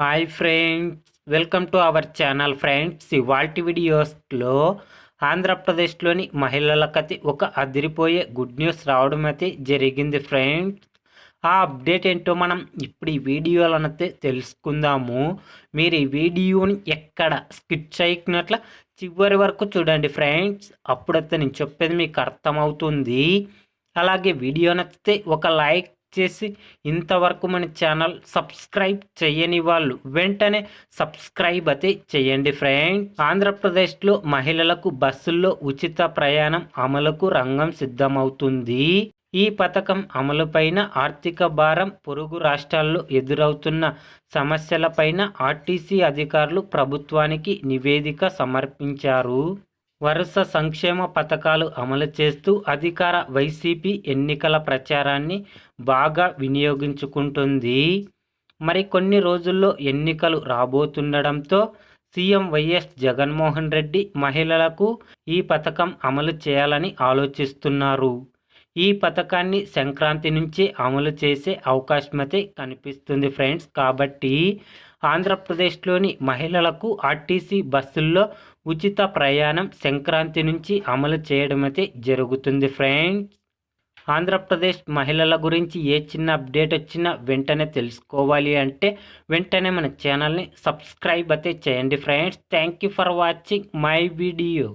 Hi friends welcome to our channel friends. ఇవాల్టి వీడియోస్లో ఆంధ్రప్రదేశ్లోని మహిళలకైతే ఒక అదిరిపోయే గుడ్ న్యూస్ రావడం అయితే జరిగింది ఫ్రెండ్స్. ఆ అప్డేట్ ఏంటో మనం ఇప్పుడు ఈ వీడియోలనైతే తెలుసుకుందాము. మీరు ఈ వీడియోని ఎక్కడ స్కిప్ చేయకున్నట్ల చివరి వరకు చూడండి ఫ్రెండ్స్. అప్పుడైతే నేను చెప్పేది మీకు అర్థమవుతుంది. అలాగే వీడియో నచ్చితే ఒక లైక్ చేసి ఇంతవరకు మన ఛానల్ సబ్స్క్రైబ్ చేయని వాళ్ళు వెంటనే సబ్స్క్రైబ్ అయితే చేయండి ఫ్రెండ్స్ ఆంధ్రప్రదేశ్లో మహిళలకు బస్సుల్లో ఉచిత ప్రయాణం అమలుకు రంగం సిద్ధమవుతుంది. ఈ పథకం అమలుపైన ఆర్థిక భారం పొరుగు రాష్ట్రాల్లో ఎదురవుతున్న సమస్యలపైన ఆర్టీసీ అధికారులు ప్రభుత్వానికి నివేదిక సమర్పించారు. వరుస సంక్షేమ పథకాలు అమలు చేస్తూ అధికార వైసీపీ ఎన్నికల ప్రచారాన్ని బాగా వినియోగించుకుంటుంది. మరి కొన్ని రోజుల్లో ఎన్నికలు రాబోతుండడంతో సీఎం వైఎస్ జగన్మోహన్ రెడ్డి మహిళలకు ఈ పథకం అమలు చేయాలని ఆలోచిస్తున్నారు. ఈ పథకాన్ని సంక్రాంతి నుంచి అమలు చేసే అవకాశమైతే కనిపిస్తుంది ఫ్రెండ్స్. కాబట్టి ఆంధ్రప్రదేశ్లోని మహిళలకు ఆర్టీసీ బస్సుల్లో ఉచిత ప్రయాణం సంక్రాంతి నుంచి అమలు చేయడమైతే జరుగుతుంది ఫ్రెండ్స్. ఆంధ్రప్రదేశ్ మహిళల గురించి ఏ చిన్న అప్డేట్ వచ్చినా వెంటనే తెలుసుకోవాలి అంటే వెంటనే మన ఛానల్ని సబ్స్క్రైబ్ అయితే చేయండి friends. Thank you for watching my video.